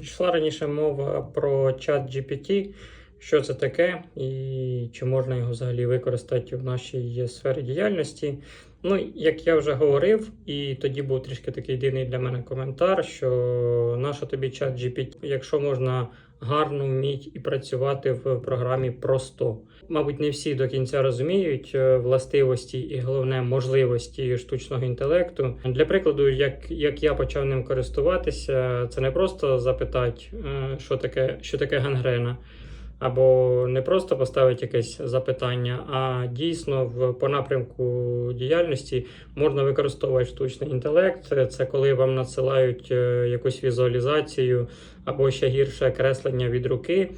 Йшла раніше мова про чат GPT, що це таке і чи можна його взагалі використати в нашій сфері діяльності. Ну, як я вже говорив, і тоді був трішки такий дивний для мене коментар, що наша тобі чат GPT, якщо можна гарно вміють і працювати в програмі просто. Мабуть, не всі до кінця розуміють е, властивості і головне можливості штучного інтелекту. Для прикладу, як, як я почав ним користуватися, це не просто запитати, е, що таке, що таке гангрена. Або не просто поставити якесь запитання, а дійсно в по напрямку діяльності можна використовувати штучний інтелект. Це- коли вам надсилають е, якусь візуалізацію або ще гірше креслення від руки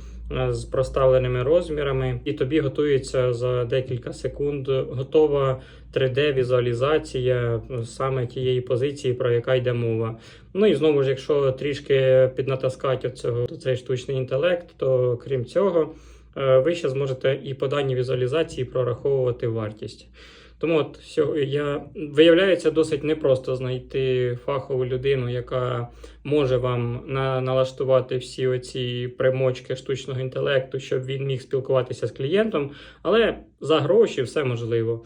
з проставленими розмірами, і тобі готується за декілька секунд готова 3D-візуалізація ну, саме тієї позиції, про яка йде мова. Ну і знову ж, якщо трішки піднатаскати цього цей штучний інтелект, то крім цього, е, ви ще зможете і по даній візуалізації прораховувати вартість. Тому от я виявляється досить непросто знайти фахову людину, яка може вам на, налаштувати всі оці примочки штучного інтелекту, щоб він міг спілкуватися з клієнтом, але за гроші все можливо.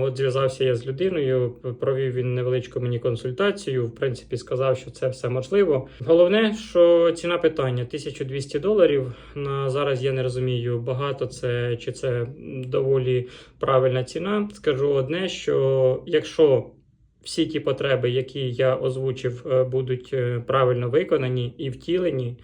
От зв'язався я з людиною, провів він невеличку мені консультацію. В принципі, сказав, що це все можливо. Головне, що ціна питання 1200 доларів. На зараз я не розумію, багато це чи це доволі правильна ціна. Скажу одне, що якщо всі ті потреби, які я озвучив, е, будуть е, правильно виконані і втілені,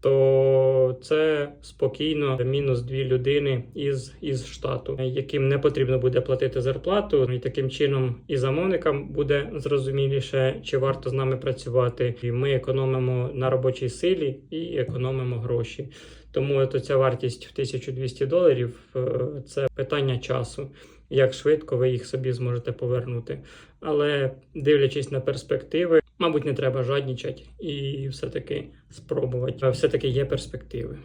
то це спокійно мінус дві людини із, із штату, яким не потрібно буде платити зарплату. І таким чином і замовникам буде зрозуміліше, чи варто з нами працювати. І ми економимо на робочій силі і економимо гроші. Тому от ця вартість в 1200 доларів е, це питання часу. Як швидко ви їх собі зможете повернути. Але дивлячись на перспективи, мабуть, не треба жаднічати і все-таки спробувати. Все-таки є перспективи.